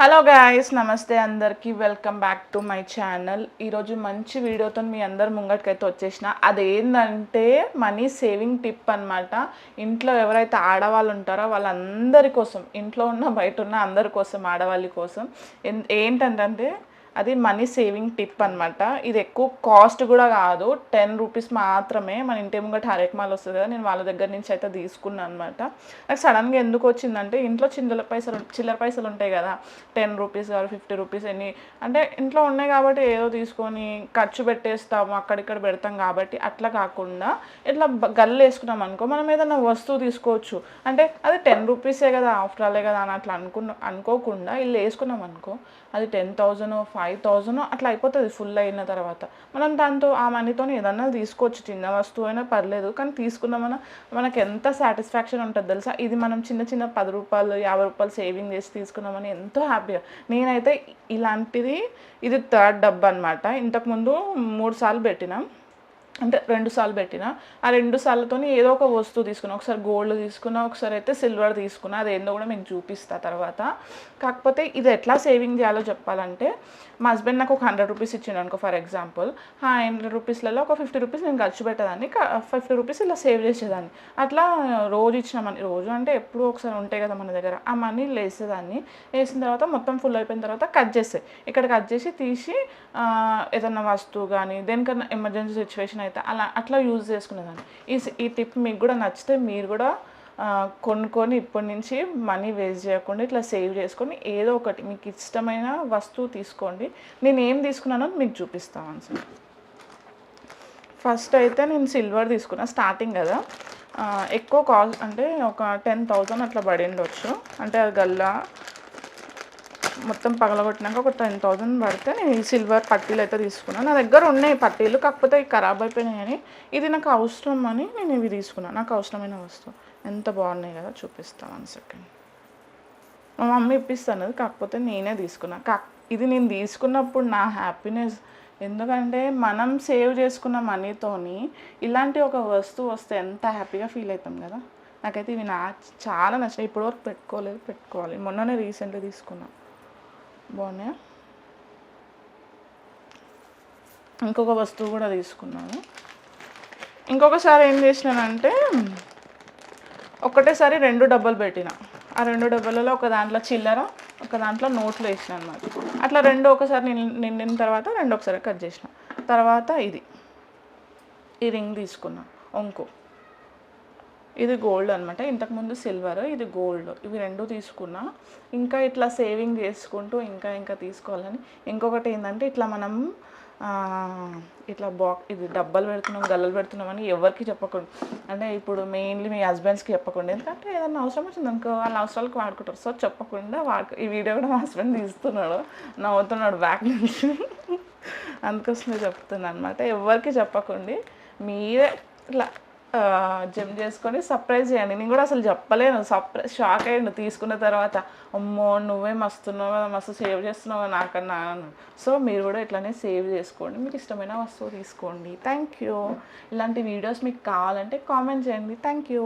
Hello guys నమస్తే అందరికీ. Welcome back to my channel ఈరోజు మంచి వీడియోతో మీ అందరు ముంగటికైతే వచ్చేసిన. అదేంటంటే మనీ సేవింగ్ టిప్ అన్నమాట. ఇంట్లో ఎవరైతే ఆడవాళ్ళు ఉంటారో వాళ్ళందరి కోసం ఇంట్లో ఉన్న బయట ఉన్న అందరి కోసం ఆడవాళ్ళ కోసం. ఏంటంటే అది మనీ సేవింగ్ టిప్ అన్నమాట. ఇది ఎక్కువ కాస్ట్ కూడా కాదు. టెన్ రూపీస్ మాత్రమే మన ఇంటి ముంగట హరేక్ మాల్ వస్తుంది కదా నేను వాళ్ళ దగ్గర నుంచి అయితే తీసుకున్నాను అనమాట నాకు సడన్గా ఎందుకు వచ్చిందంటే ఇంట్లో చిల్లర పైసలు చిల్లర పైసలు ఉంటాయి కదా. టెన్ రూపీస్ కాదు ఫిఫ్టీ రూపీస్ ఎన్ని అంటే ఇంట్లో ఉన్నాయి కాబట్టి ఏదో తీసుకొని ఖర్చు పెట్టేస్తాము అక్కడిక్కడ పెడతాం కాబట్టి అట్లా కాకుండా ఇట్లా గల్లు వేసుకున్నాం అనుకో మనం ఏదైనా వస్తువు తీసుకోవచ్చు. అంటే అది టెన్ రూపీసే కదా ఆఫ్టర్ ఆలే కదా అని అట్లా అనుకున్న అనుకోకుండా ఇల్లు వేసుకున్నాం అనుకో అది టెన్ థౌజండ్ ఫైవ్ థౌజండ్ అట్లా అయిపోతుంది ఫుల్ అయిన తర్వాత. మనం దాంతో ఆ మనీతో ఏదన్నా తీసుకోవచ్చు చిన్న వస్తువు అయినా పర్లేదు కానీ తీసుకున్నామన్నా మనకు ఎంత సాటిస్ఫాక్షన్ ఉంటుంది తెలుసా? ఇది మనం చిన్న చిన్న పది రూపాయలు యాభై రూపాయలు సేవింగ్ చేసి తీసుకున్నామని ఎంతో హ్యాపీగా నేనైతే ఇలాంటిది ఇది థర్డ్ డబ్బా అనమాట ఇంతకుముందు మూడు సార్లు పెట్టినాం. అంటే రెండు సార్లు పెట్టిన ఆ రెండు సార్లతో ఏదో ఒక వస్తువు తీసుకున్నా ఒకసారి గోల్డ్ తీసుకున్నా ఒకసారి అయితే సిల్వర్ తీసుకున్నా అది ఏందో కూడా మీకు చూపిస్తా తర్వాత. కాకపోతే ఇది ఎట్లా సేవింగ్ చేయాలో చెప్పాలంటే మా హస్బెండ్ నాకు ఒక హండ్రెడ్ రూపీస్ ఇచ్చిండు అనుకో ఫర్ ఎగ్జాంపుల్ ఆ హండ్రెడ్ రూపీస్లలో ఒక ఫిఫ్టీ రూపీస్ నేను ఖర్చు పెట్టేదాన్ని ఫిఫ్టీ రూపీస్ ఇలా సేవ్ చేసేదాన్ని. అట్లా రోజు ఇచ్చిన మనీ రోజు అంటే ఎప్పుడూ ఒకసారి ఉంటాయి కదా మన దగ్గర ఆ మనీ వేసేదాన్ని. వేసిన తర్వాత మొత్తం ఫుల్ అయిపోయిన తర్వాత కట్ చేస్తాయి ఇక్కడ కట్ చేసి తీసి ఏదన్నా వస్తువు కానీ దేనికన్నా ఎమర్జెన్సీ సిచ్యువేషన్ అయితే అలా అట్లా యూజ్ చేసుకునేదాన్ని. ఈ ఈ టిప్ మీకు కూడా నచ్చితే మీరు కూడా కొనుక్కొని ఇప్పటి నుంచి మనీ వేస్ట్ చేయకుండా ఇట్లా సేవ్ చేసుకొని ఏదో ఒకటి మీకు ఇష్టమైన వస్తువు తీసుకోండి. నేను ఏం తీసుకున్నానో మీకు చూపిస్తాను సార్ ఫస్ట్ అయితే నేను సిల్వర్ తీసుకున్నా స్టార్టింగ్ కదా. ఎక్కువ కాస్ట్ అంటే ఒక టెన్ థౌజండ్ అట్లా పడి ఉండొచ్చు అంటే అది గల్లా మొత్తం పగలగొట్టినాక ఒక టెన్ థౌజండ్ పడితే నేను ఈ సిల్వర్ పట్టీలు అయితే తీసుకున్నాను నా దగ్గర ఉన్నాయి పట్టీలు కాకపోతే ఇవి ఖరాబ్ అయిపోయినాయి అని ఇది నాకు అవసరం అని నేను ఇవి తీసుకున్నాను నాకు అవసరమైన వస్తువు. ఎంత బాగున్నాయి కదా చూపిస్తాను వన్ సెకండ్ మా మమ్మీ ఇప్పిస్తాను కాకపోతే నేనే తీసుకున్నా. కా ఇది నేను తీసుకున్నప్పుడు నా హ్యాపీనెస్ ఎందుకంటే మనం సేవ్ చేసుకున్న మనీతోని ఇలాంటి ఒక వస్తువు వస్తే ఎంత హ్యాపీగా ఫీల్ అవుతాం కదా. నాకైతే ఇవి నా చాలా నచ్చాయి. ఇప్పటివరకు పెట్టుకోలేదు పెట్టుకోవాలి. మొన్ననే రీసెంట్గా తీసుకున్నాను బాగున్నాయా? ఇంకొక వస్తువు కూడా తీసుకున్నాను. ఇంకొకసారి ఏం చేసినానంటే ఒకటేసారి రెండు డబ్బాలు పెట్టిన. ఆ రెండు డబ్బాలలో ఒక దాంట్లో చిల్లర ఒక దాంట్లో నోట్లు వేసిన అనమాట అట్లా రెండు ఒకసారి నిండిన తర్వాత రెండు ఒకసారి కట్ చేసిన. తర్వాత ఇది. ఈ రింగ్ తీసుకున్నా ఒంకో ఇది గోల్డ్ అనమాట ఇంతకుముందు సిల్వర్ ఇది గోల్డ్ ఇవి రెండు తీసుకున్నా. ఇంకా ఇట్లా సేవింగ్ చేసుకుంటూ ఇంకా ఇంకా తీసుకోవాలని. ఇంకొకటి ఏంటంటే ఇట్లా మనం ఇట్లా బాక్ ఇది డబ్బాలు పెడుతున్నాం గల్లలు పెడుతున్నాం అని ఎవరికి చెప్పకుండా అంటే ఇప్పుడు మెయిన్లీ మీ హస్బెండ్స్కి చెప్పకుండా. ఎందుకంటే ఏదైనా అవసరం వచ్చింది అనుకో వాళ్ళ అవసరాలకు వాడుకుంటారు. సో చెప్పకుండా వాడు ఈ వీడియో కూడా మా హస్బెండ్ తీస్తున్నాడు. నవ్వుతున్నాడు బ్యాక్ నుంచి. అందుకోసమే చెప్తున్నాను అనమాట ఎవరికి చెప్పకండి మీరే ఇట్లా జిమ్ చేసుకొని సర్ప్రైజ్ చేయండి. నేను కూడా అసలు చెప్పలేను. సర్ప్రైజ్ షాక్ అయ్యండు తీసుకున్న తర్వాత అమ్మో నువ్వే మస్తున్నావు కదా మస్తు సేవ్ చేస్తున్నావు నాకన్నా సో మీరు కూడా ఇట్లానే సేవ్ చేసుకోండి. మీకు ఇష్టమైన వస్తువు తీసుకోండి. థ్యాంక్ యూ ఇలాంటి వీడియోస్ మీకు కావాలంటే కామెంట్ చేయండి. Thank you